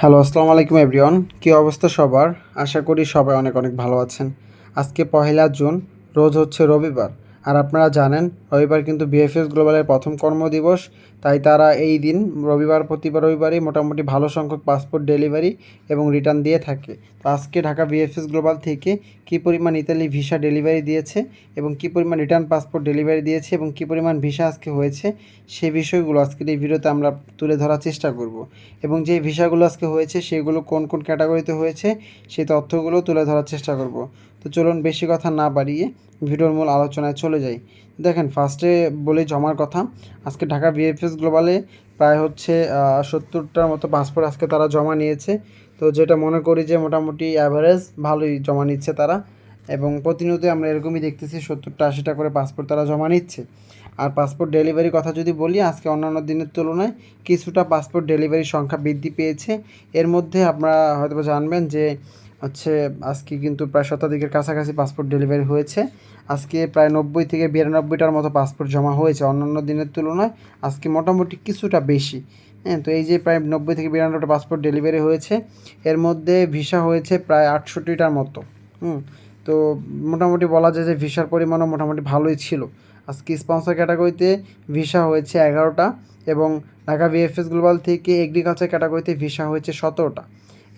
Hello, আসসালামু আলাইকুম everyone. কী অবস্থা সবার? আশা করি সবাই অনেক অনেক ভালো আছেন। আজকে পহেলা জুন, রোজ হচ্ছে রবিবার। আর আপনারা জানেন, রবিবার কিন্তু বিএফএস গ্লোবালের প্রথম কর্মদিবস। তাই তারা এই দিন, রবিবার, প্রতিবার রবিবারই মোটামুটি ভালো সংখ্যক পাসপোর্ট ডেলিভারি এবং রিটার্ন দিয়ে থাকে। তো আজকে ঢাকা বিএফএস গ্লোবাল থেকে কী পরিমাণ ইতালি ভিসা ডেলিভারি দিয়েছে এবং কী পরিমাণ রিটার্ন পাসপোর্ট ডেলিভারি দিয়েছে এবং কী পরিমাণ ভিসা আজকে হয়েছে সেই বিষয়গুলো আজকের এই ভিডিওতে আমরা তুলে ধরার চেষ্টা করব। এবং যে ভিসাগুলো আজকে হয়েছে, সেগুলো কোন কোন ক্যাটাগরিতে হয়েছে সেই তথ্যগুলো তুলে ধরার চেষ্টা করব। তো চলুন বেশি কথা না বাড়িয়ে ভিডিওর মূল আলোচনায় চলে যাই। দেখেন ফার্স্টে বলে জমার কথা। আজকে ঢাকা বিএফএস গ্লোবালে প্রায় হচ্ছে সত্তরটার মতো পাসপোর্ট আজকে তারা জমা নিয়েছে। তো যেটা মনে করি যে মোটামুটি অ্যাভারেজ ভালোই জমা নিচ্ছে তারা। এবং প্রতিনিয়ত আমরা এরকমই দেখতেছি, সত্তরটা, আশিটা করে পাসপোর্ট তারা জমা নিচ্ছে। আর পাসপোর্ট ডেলিভারি কথা যদি বলি, আজকে অন্যান্য দিনের তুলনায় কিছুটা পাসপোর্ট ডেলিভারির সংখ্যা বৃদ্ধি পেয়েছে। এর মধ্যে আপনারা হয়তো জানবেন যে হচ্ছে আজকে কিন্তু প্রায় শতাধিকের কাছাকাছি পাসপোর্ট ডেলিভারি হয়েছে। আজকে প্রায় নব্বই থেকে বিরানব্বইটার মতো পাসপোর্ট জমা হয়েছে অন্যান্য দিনের তুলনায়। আজকে মোটামুটি কিছুটা বেশি। হ্যাঁ তো এই যে প্রায় নব্বই থেকে বিরানব্বইটা পাসপোর্ট ডেলিভারি হয়েছে, এর মধ্যে ভিসা হয়েছে প্রায় আটষট্টিটার মতো। হুম, তো মোটামুটি বলা যায় যে ভিসার পরিমাণও মোটামুটি ভালোই ছিল। আজকে স্পন্সর ক্যাটাগরিতে ভিসা হয়েছে এগারোটা এবং ঢাকা বিএফএস গ্লোবাল থেকে এগ্রিকালচার ক্যাটাগরিতে ভিসা হয়েছে সতেরোটা।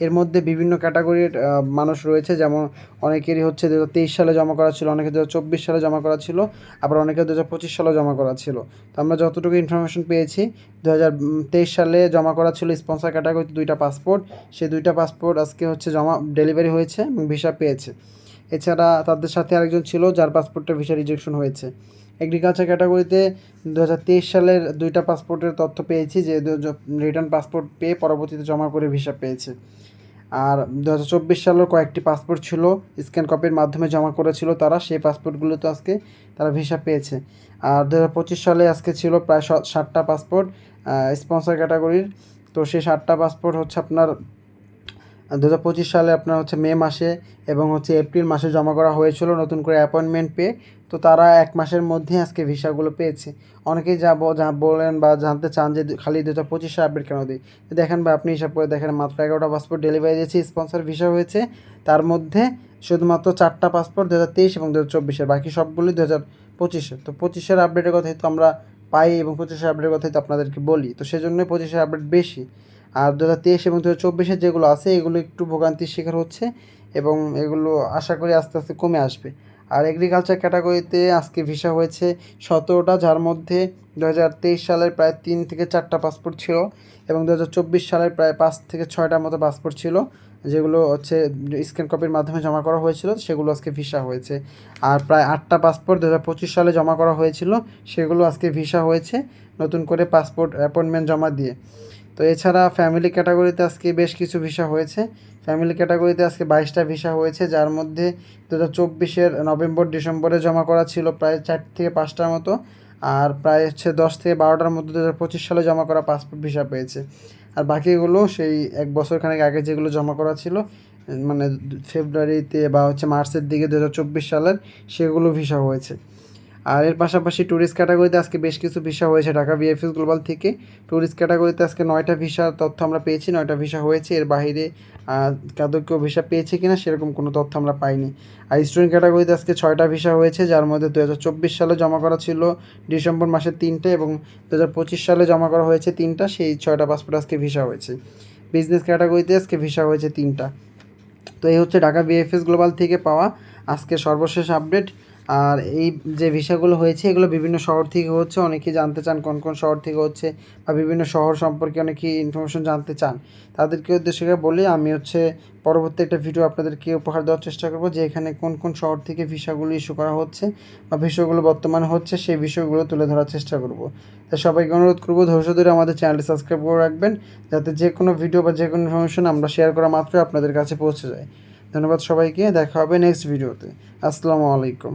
এর মধ্যে বিভিন্ন ক্যাটাগরির মানুষ রয়েছে। যেমন অনেকেরই হচ্ছে দু হাজার তেইশ সালে জমা করা ছিল অনেকে দু হাজার চব্বিশ সালে জমা করা ছিল, আবার অনেকে দু হাজার পঁচিশ সালে জমা করা ছিল। তো আমরা যতটুকু ইনফরমেশন পেয়েছি দু হাজার তেইশ সালে জমা করা ছিল স্পন্সার ক্যাটাগরিতে দুইটা পাসপোর্ট সেই দুইটা পাসপোর্ট আজকে হচ্ছে জমা ডেলিভারি হয়েছে এবং ভিসা পেয়েছে। এছাড়া তাদের সাথে আরেকজন ছিল যার পাসপোর্টটা ভিসা রিজেকশন হয়েছে। এগ্রিকালচার ক্যাটাগরিতে দু হাজার তেইশ সালের দুইটা পাসপোর্টের তথ্য পেয়েছি যে রিটার্ন পাসপোর্ট পেয়ে পরবর্তীতে জমা করে ভিসা পেয়েছে। আর দু হাজার চব্বিশ সালের কয়েকটি পাসপোর্ট ছিল স্ক্যান কপির মাধ্যমে জমা করেছিল তারা, সেই পাসপোর্টগুলো তো আজকে তারা ভিসা পেয়েছে। আর দু হাজার পঁচিশ সালে আজকে ছিল প্রায় ষাটটা পাসপোর্ট স্পন্সর ক্যাটাগরির তো সেই ষাটটা পাসপোর্ট হচ্ছে আপনার দু হাজার পঁচিশ সালে আপনার হচ্ছে মে মাসে এবং হচ্ছে এপ্রিল মাসে জমা করা হয়েছিল নতুন করে অ্যাপয়েন্টমেন্ট পেয়ে তো তারা এক মাসের মধ্যে আজকে ভিসাগুলো পেয়েছে। অনেকেই যাব যা বলেন বা জানতে চান যে খালি দু হাজার পঁচিশে আপডেট কেন দিই দেখেন বা আপনি হিসাব করে দেখেন, মাত্র এগারোটা পাসপোর্ট ডেলিভারি দিয়েছে, স্পন্সর ভিসা হয়েছে। তার মধ্যে শুধুমাত্র চারটা পাসপোর্ট দু হাজার তেইশ এবং দু হাজার চব্বিশের, বাকি সবগুলোই দু হাজার পঁচিশে তো পঁচিশের আপডেটের কথাই তো আমরা পাই এবং পঁচিশের আপডেটের কথাই তো আপনাদেরকে বলি। তো সেজন্যই পঁচিশের আপডেট বেশি। আর দু হাজার তেইশ এবং দু হাজার চব্বিশের যেগুলো আছে, এগুলো একটু ভোগান্তির শিকার হচ্ছে এবং এগুলো আশা করি আস্তে আস্তে কমে আসবে। আর এগ্রিকালচার ক্যাটাগরিতে আজকে ভিসা হয়েছে সতেরোটা, যার মধ্যে দু হাজার তেইশ সালের প্রায় তিন থেকে চারটা পাসপোর্ট ছিল এবং দু হাজার চব্বিশ সালের প্রায় পাঁচ থেকে ছয়টার মতো পাসপোর্ট ছিল। যেগুলো হচ্ছে স্ক্যান কপির মাধ্যমে জমা করা হয়েছিল, সেগুলো আজকে ভিসা হয়েছে। আর প্রায় আটটা পাসপোর্ট দু হাজার পঁচিশ সালে জমা করা হয়েছিল, সেগুলো আজকে ভিসা হয়েছে নতুন করে পাসপোর্ট অ্যাপয়েন্টমেন্ট জমা দিয়ে। তো এছাড়া ফ্যামিলি ক্যাটাগরিতে আজকে বেশ কিছু ভিসা হয়েছে। ফ্যামিলি ক্যাটাগরিতে আজকে বাইশটা ভিসা হয়েছে, যার মধ্যে দু হাজার চব্বিশের নভেম্বর ডিসেম্বরে জমা করা ছিল প্রায় চার থেকে পাঁচটার মতো। আর প্রায় হচ্ছে দশ থেকে বারোটার মধ্যে দু পঁচিশ সালে জমা করা পাসপোর্ট ভিসা পেয়েছে। আর বাকিগুলো সেই এক বছর খানেক আগে যেগুলো জমা করা ছিল মানে ফেব্রুয়ারিতে বা হচ্ছে মার্চের দিকে দু হাজার চব্বিশ সালের, সেগুলো ভিসা হয়েছে। আর এর পাশাপাশি ট্যুরিস্ট ক্যাটাগরিতে আজকে বেশ কিছু ভিসা হয়েছে ঢাকা বিএফএস গ্লোবাল থেকে। ট্যুরিস্ট ক্যাটাগরিতে আজকে নয়টা ভিসার তথ্য আমরা পেয়েছি, নয়টা ভিসা হয়েছে। এর বাইরে কাদের কেউ ভিসা পেয়েছে কিনা সেরকম কোনো তথ্য আমরা পাইনি। আর স্টুডেন্ট ক্যাটাগরিতে আজকে ছয়টা ভিসা হয়েছে, যার মধ্যে দু হাজার চব্বিশ সালে জমা করা ছিল ডিসেম্বর মাসের তিনটে এবং দু হাজার পঁচিশ সালে জমা করা হয়েছে তিনটা, সেই ছয়টা পাসপোর্ট আজকে ভিসা হয়েছে। বিজনেস ক্যাটাগরিতে আজকে ভিসা হয়েছে তিনটা। তো এই হচ্ছে ঢাকা বিএফএস গ্লোবাল থেকে পাওয়া আজকে সর্বশেষ আপডেট আর এই যে ভিসাগুলো হয়েছে, এগুলো বিভিন্ন শহর থেকে হচ্ছে অনেকেই জানতে চান কোন কোন শহর থেকে হচ্ছে বা বিভিন্ন শহর সম্পর্কে অনেকেই ইনফরমেশন জানতে চান। তাদেরকে উদ্দেশ্য করে বলে, আমি হচ্ছে পরবর্তী একটা ভিডিও আপনাদেরকে উপহার দেওয়ার চেষ্টা করব যে এখানে কোন কোন শহর থেকে ভিসাগুলো ইস্যু করা হচ্ছে বা ভিসাগুলো বর্তমানে হচ্ছে সেই বিষয়গুলো তুলে ধরার চেষ্টা করব। তাই সবাইকে অনুরোধ করব, ধৈর্য ধরে আমাদের চ্যানেলটি সাবস্ক্রাইব করে রাখবেন, যাতে যে কোনো ভিডিও বা যে কোনো ইনফরমেশন আমরা শেয়ার করা মাত্রই আপনাদের কাছে পৌঁছে যায়। ধন্যবাদ সবাইকে দেখা হবে নেক্সট ভিডিওতে আসসালামু আলাইকুম।